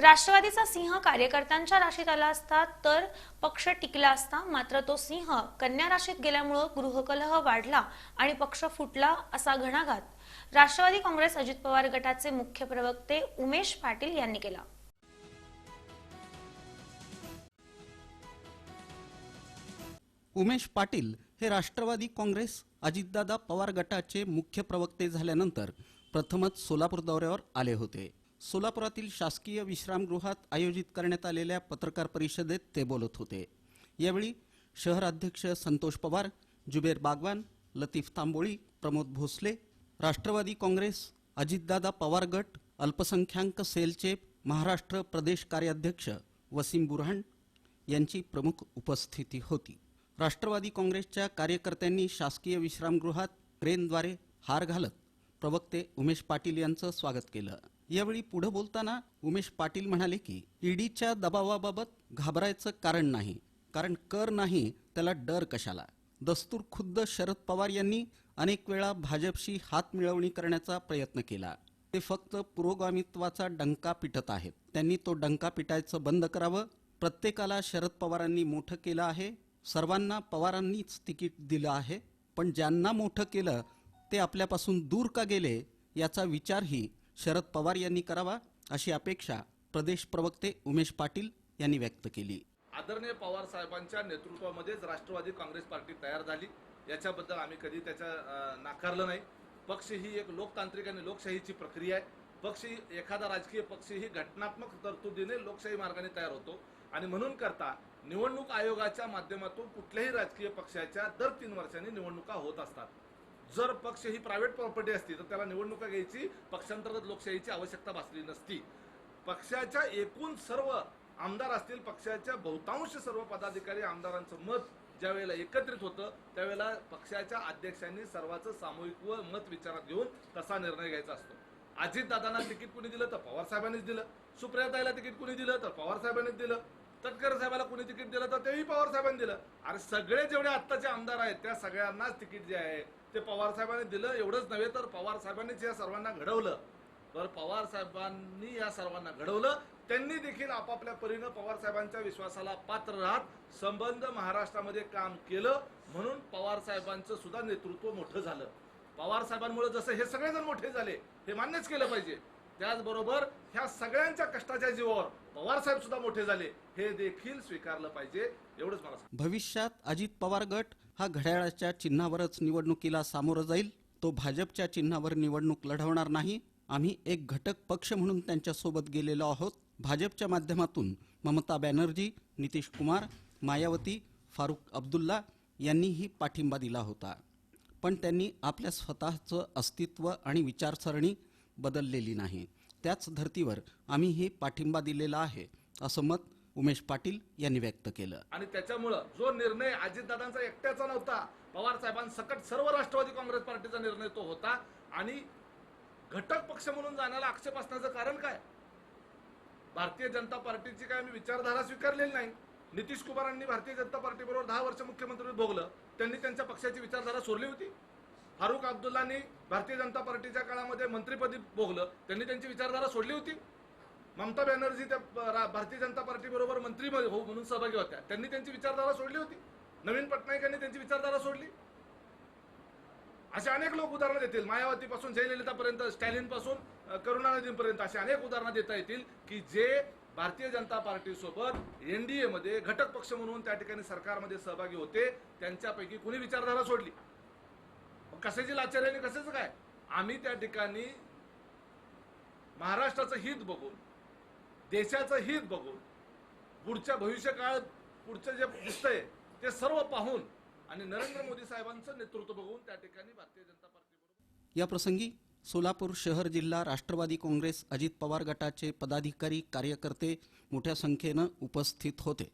राष्ट्रवादीचा सिंह कार्यकर्त्यांच्या राशीत आला असता तर पक्ष टिकला असता मात्र तो सिंह कन्या राशीत गेल्यामुळं गृहकलह वाढला आणि पक्ष फुटला असा घणाघात. राष्ट्रवादी काँग्रेस अजित पवार गटाचे मुख्य प्रवक्ते उमेश पाटील यांनी केला. उमेश पाटील हे राष्ट्रवादी काँग्रेस अजितदादा पवार गटाचे मुख्य प्रवक्ते झाल्यानंतर प्रथमच सोलापूर दौऱ्यावर आले होते. सोलापुरातील शासकीय विश्रामगृहात आयोजित करण्यात आलेल्या पत्रकार परिषदेत ते बोलत होते. यावेळी शहराध्यक्ष संतोष पवार जुबेर बागवान लतीफ तांबोळी प्रमोद भोसले राष्ट्रवादी काँग्रेस अजितदादा पवार गट अल्पसंख्याक सेलचे महाराष्ट्र प्रदेश कार्याध्यक्ष वसीम बुरहान यांची प्रमुख उपस्थिती होती. राष्ट्रवादी काँग्रेसच्या कार्यकर्त्यांनी शासकीय विश्रामगृहात क्रेनद्वारे हार घालत प्रवक्ते उमेश पाटील यांचं स्वागत केलं. यावेळी पुढे बोलताना उमेश पाटील म्हणाले की ईडीच्या दबावाबाबत घाबरायचं कारण नाही. कारण कर नाही त्याला डर कशाला? दस्तूर खुद्द शरद पवार यांनी अनेक वेळा भाजपशी हात मिळवणी करण्याचा प्रयत्न केला. ते फक्त पुरोगामित्वाचा डंका पिटत आहेत. त्यांनी तो डंका पिटायचं बंद करावं. प्रत्येकाला शरद पवारांनी मोठं केलं आहे. सर्वांना पवारांनीच तिकीट दिलं आहे. पण ज्यांना मोठं केलं ते आपल्यापासून दूर का गेले याचा विचारही शरद पवार यांनी करावा अशी अपेक्षा प्रदेश प्रवक्ते उमेश पाटील यांनी व्यक्त केली. आदरणीय पवार साहेबांच्या नेतृत्वामध्येच राष्ट्रवादी काँग्रेस पार्टी तयार झाली. याच्याबद्दल आम्ही कधी त्याच्या नाकारलं नाही. पक्ष ही एक लोकतांत्रिक आणि लोकशाहीची प्रक्रिया आहे. पक्ष ही एखादा राजकीय पक्ष ही घटनात्मक तरतुदीने लोकशाही मार्गाने तयार होतो. आणि म्हणून करता निवडणूक आयोगाच्या माध्यमातून कुठल्याही राजकीय पक्षाच्या दर तीन वर्षांनी निवडणुका होत असतात. जर पक्ष ही प्रायव्हेट प्रॉपर्टी असती तर त्याला निवडणुका घ्यायची पक्षांतर्गत लोकशाहीची आवश्यकता भासली नसती. पक्षाच्या एकूण सर्व आमदार असतील पक्षाच्या बहुतांश सर्व पदाधिकारी आमदारांचं मत ज्यावेळेला एकत्रित होतं त्यावेळेला पक्षाच्या अध्यक्षांनी सर्वांचं सामूहिक व मत विचारात घेऊन तसा निर्णय घ्यायचा असतो. अजितदादांना तिकीट कुणी दिलं तर पवार साहेबांनीच दिलं. सुप्रियाताईला तिकीट कुणी दिलं तर पवार साहेबांनीच दिलं. तटकर साहेबाला कुणी तिकीट दिलं तर तेही पवार साहेबांनी दिलं. अरे सगळे जेवढे आत्ताचे आमदार आहेत त्या सगळ्यांनाच तिकीट जे आहे ते पवार साहेबांनी दिलं एवढंच नव्हे तर पवारसाहेबांनीच या सर्वांना घडवलं. तर पवार साहेबांनी या सर्वांना घडवलं. त्यांनी देखील आपापल्या परीनं पवार साहेबांच्या विश्वासाला पात्र राहत संबंध महाराष्ट्रामध्ये काम केलं. म्हणून पवार साहेबांचं सुद्धा नेतृत्व मोठं झालं. पवार साहेबांमुळे जसं हे सगळेजण मोठे झाले हे मान्यच केलं पाहिजे. त्याचबरोबर ह्या सगळ्यांच्या कष्टाच्या जीवावर पवार साहेब सुद्धा मोठे झाले हे देखील स्वीकारलं पाहिजे. एवढंच मला भविष्यात अजित पवार गट हा घड्याळाच्या चिन्हावरच निवडणुकीला सामोरं जाईल. तो भाजपच्या चिन्हावर निवडणूक लढवणार नाही. आम्ही एक घटक पक्ष म्हणून त्यांच्यासोबत गेलेलो आहोत. भाजपच्या माध्यमातून ममता बॅनर्जी नितीश कुमार मायावती फारुख अब्दुल्ला यांनीही पाठिंबा दिला होता. पण त्यांनी आपल्या स्वतःचं अस्तित्व आणि विचारसरणी बदललेली नाही. त्याच धर्तीवर आम्हीही पाठिंबा दिलेला आहे असं मत उमेश पाटील यांनी व्यक्त केलं. आणि त्याच्यामुळं जो निर्णय अजितदादांचा एकट्याचा नव्हता पवार साहेबांसकट सर्व राष्ट्रवादी काँग्रेस पार्टीचा निर्णय तो होता. आणि घटक पक्ष म्हणून जाण्याला आक्षेप असण्याचं कारण काय? भारतीय जनता पार्टीची काय आम्ही विचारधारा स्वीकारलेली नाही. नितीश कुमारांनी भारतीय जनता पार्टी बरोबर दहा वर्ष मुख्यमंत्री भोगलं. त्यांनी त्यांच्या पक्षाची विचारधारा सोडली होती. फारुख अब्दुल्लांनी भारतीय जनता पार्टीच्या काळामध्ये मंत्रिपदी भोगलं. त्यांनी त्यांची विचारधारा सोडली होती. ममता बॅनर्जी त्या भारतीय जनता पार्टी बरोबर मंत्री हो म्हणून सहभागी होत्या. त्यांनी त्यांची विचारधारा सोडली होती. नवीन पटनाईक यांनी त्यांची विचारधारा सोडली. असे अनेक लोक उदाहरणं देतील. मायावतीपासून जयललितापर्यंत स्टॅलिनपासून करुणानिधींपर्यंत अशी अनेक उदाहरणं देता येतील की जे भारतीय जनता पार्टी सोबत एनडीए मध्ये घटक पक्ष म्हणून त्या ठिकाणी सरकारमध्ये सहभागी होते. त्यांच्यापैकी कुणी विचारधारा सोडली? कशाची लाचारी आणि कशाचं काय? आम्ही त्या ठिकाणी महाराष्ट्राचं हित बघून देशाचं हित बघून पुढच्या भविष्य काळात पुढचं जे दिसतंय ते सर्व पाहून आणि नरेंद्र मोदी साहेबांचं नेतृत्व बघून त्या ठिकाणी भारतीय जनता पार्टी या प्रसंगी सोलापूर शहर जिल्हा राष्ट्रवादी काँग्रेस अजित पवार गटाचे पदाधिकारी कार्यकर्ते मोठ्या संख्येनं उपस्थित होते.